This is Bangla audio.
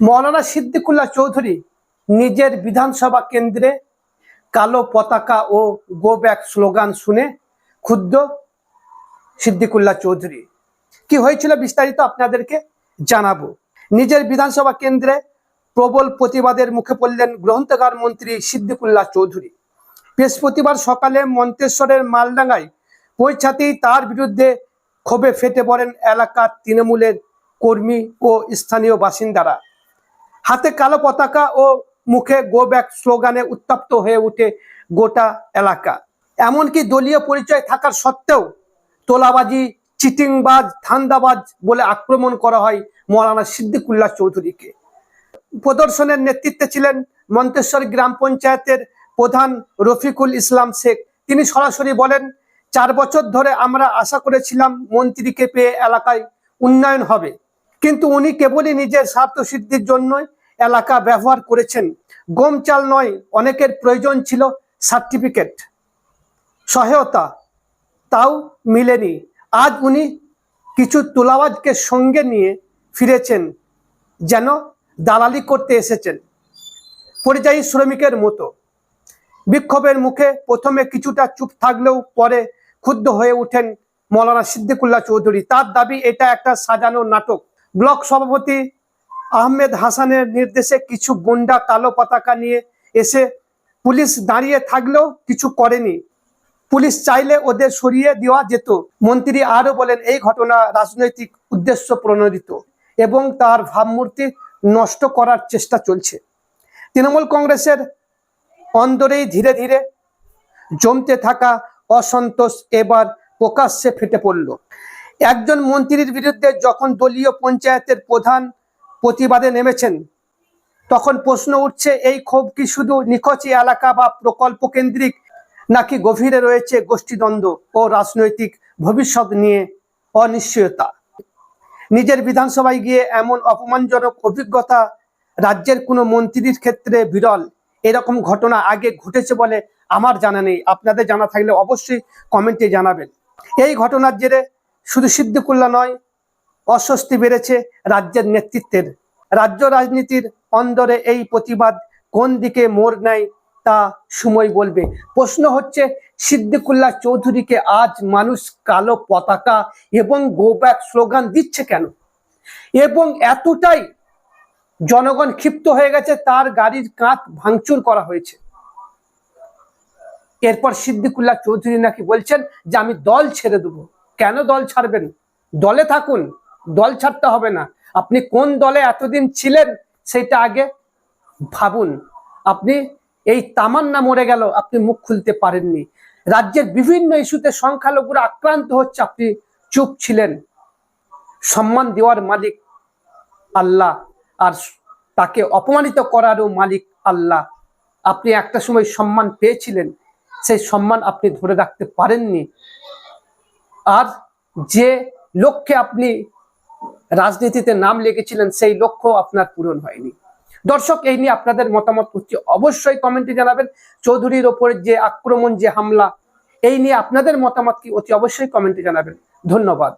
মৌলানা সিদ্দিকুল্লাহ চৌধুরী নিজের বিধানসভা কেন্দ্রে কালো পতাকা ও গো ব্যাক স্লোগান শুনে ক্ষুদ্র সিদ্দিকুল্লাহ চৌধুরী। কি হয়েছিল বিস্তারিত আপনাদেরকে জানাব। নিজের বিধানসভা কেন্দ্রে প্রবল প্রতিবাদের মুখে পড়লেন গ্রন্থাগার মন্ত্রী সিদ্দিকুল্লাহ চৌধুরী। বৃহস্পতিবার সকালে মন্তেশ্বরের মালডাঙ্গায় পৌঁছাতেই তার বিরুদ্ধে ক্ষোভে ফেটে পড়েন এলাকার তৃণমূলের কর্মী ও স্থানীয় বাসিন্দারা। হাতে কালো পতাকা ও মুখে গো ব্যাক স্লোগানে উত্তপ্ত হয়ে ওঠে গোটা এলাকা। এমনকি দলীয় পরিচয় থাকার সত্ত্বেও তোলাবাজি, চিটিংবাজ, ধান্দাবাজ বলে আক্রমণ করা হয় মৌলানা সিদ্দিকুল্লাহ চৌধুরীকে। প্রদর্শনের নেতৃত্বে ছিলেন মন্তেশ্বর গ্রাম পঞ্চায়েতের প্রধান রফিকুল ইসলাম শেখ। তিনি সরাসরি বলেন, চার বছর ধরে আমরা আশা করেছিলাম মন্ত্রীকে পেয়ে এলাকায় উন্নয়ন হবে। কিন্তু উনি কেবলই নিজের স্বার্থ সিদ্ধির জন্যই এলাকা ব্যবহার করেছেন। গম চাল নয়, অনেকের প্রয়োজন ছিল সার্টিফিকেট। সহায়তা, তাও মিলেনি। আজ উনি কিছু তোলাবাজকে সঙ্গে নিয়ে ফিরেছেন, যেন দালালি করতে এসেছেন। পরিযায়ী শ্রমিকের মতো। বিক্ষোভের মুখে প্রথমে কিছুটা চুপ থাকলেও পরে ক্ষুব্ধ হয়ে ওঠেন মৌলানা সিদ্দিকুল্লাহ চৌধুরী। তার দাবি, এটা একটা সাজানো নাটক। ব্লক সভাপতি আহমেদ হাসানের নির্দেশে কিছু গুন্ডা কালো পতাকা নিয়ে এসে পুলিশ দাঁড়িয়ে থাকলেও কিছু করেনি। পুলিশ চাইলে ওদের সরিয়ে দেওয়া যেত। মন্ত্রী আরও বলেন, এই ঘটনা রাজনৈতিক উদ্দেশ্য প্রণোদিত এবং তার ভাবমূর্তি নষ্ট করার চেষ্টা চলছে। তৃণমূল কংগ্রেসের অন্দরেই ধীরে ধীরে জমতে থাকা অসন্তোষ এবার প্রকাশ্যে ফেটে পড়ল। একজন মন্ত্রীর বিরুদ্ধে যখন দলীয় পঞ্চায়েতের প্রধান প্রতিবাদে নেমেছেন, তখন প্রশ্ন উঠছে, এই ক্ষোভ কি শুধু নিখোঁজি এলাকা বা প্রকল্প কেন্দ্রিক নাকি গভীরে রয়েছে গোষ্ঠীদ্বন্দ্ব ও রাজনৈতিক ভবিষ্যৎ নিয়ে অনিশ্চয়তা? নিজের বিধানসভায় গিয়ে এমন অপমানজনক অভিজ্ঞতা রাজ্যের কোনো মন্ত্রীর ক্ষেত্রে বিরল, এরকম ঘটনা আগে ঘটেছে বলে আমার জানা নেই। আপনাদের জানা থাকলে অবশ্যই কমেন্টে জানাবেন। এই ঘটনার জেরে শুধু সিদ্দিকুল্লা নয়, অস্বস্তি বেড়েছে রাজ্যের নেতৃত্বের। রাজ্য রাজনীতির অন্দরে এই প্রতিবাদ কোন দিকে মোড় নেয় তা সময় বলবে। প্রশ্ন হচ্ছে সিদ্দিকুল্লাহ চৌধুরীকে আজ মানুষ কালো পতাকা এবং গো ব্যাক স্লোগান দিচ্ছে কেন? এবং এতটাই জনগণ ক্ষিপ্ত হয়ে গেছে, তার গাড়ির কাঁচ ভাঙচুর করা হয়েছে। এরপর সিদ্দিকুল্লাহ চৌধুরী নাকি বলছেন যে, আমি দল ছেড়ে দেবো। কেন দল ছাড়বেন? দলে থাকুন, দল ছাড়তে হবে না। আপনি কোন দলে এতদিন ছিলেন সেটা আগে ভাবুন। আপনি এই তামান্না মরে গেল, আপনি মুখ খুলতে পারেননি। রাজ্যের বিভিন্ন ইস্যুতে সংখ্যালঘুরা আক্রান্ত হচ্ছে, আপনি চুপ ছিলেন। সম্মান দেওয়ার মালিক আল্লাহ, আর তাকে অপমানিত করারও মালিক আল্লাহ। আপনি একটা সময় সম্মান পেয়েছিলেন, সেই সম্মান আপনি ধরে রাখতে পারেননি। আর যে লক্ষ্যে আপনি রাজনীতিতে নাম লেগেছিলেন সেই লক্ষ্য আপনার পূরণ হয়নি। দর্শক, এই নিয়ে আপনাদের মতামত হচ্ছে অবশ্যই কমেন্টে জানাবেন। চৌধুরীর ওপরে যে আক্রমণ, যে হামলা, এই নিয়ে আপনাদের মতামত কি, অতি অবশ্যই কমেন্টে জানাবেন। ধন্যবাদ।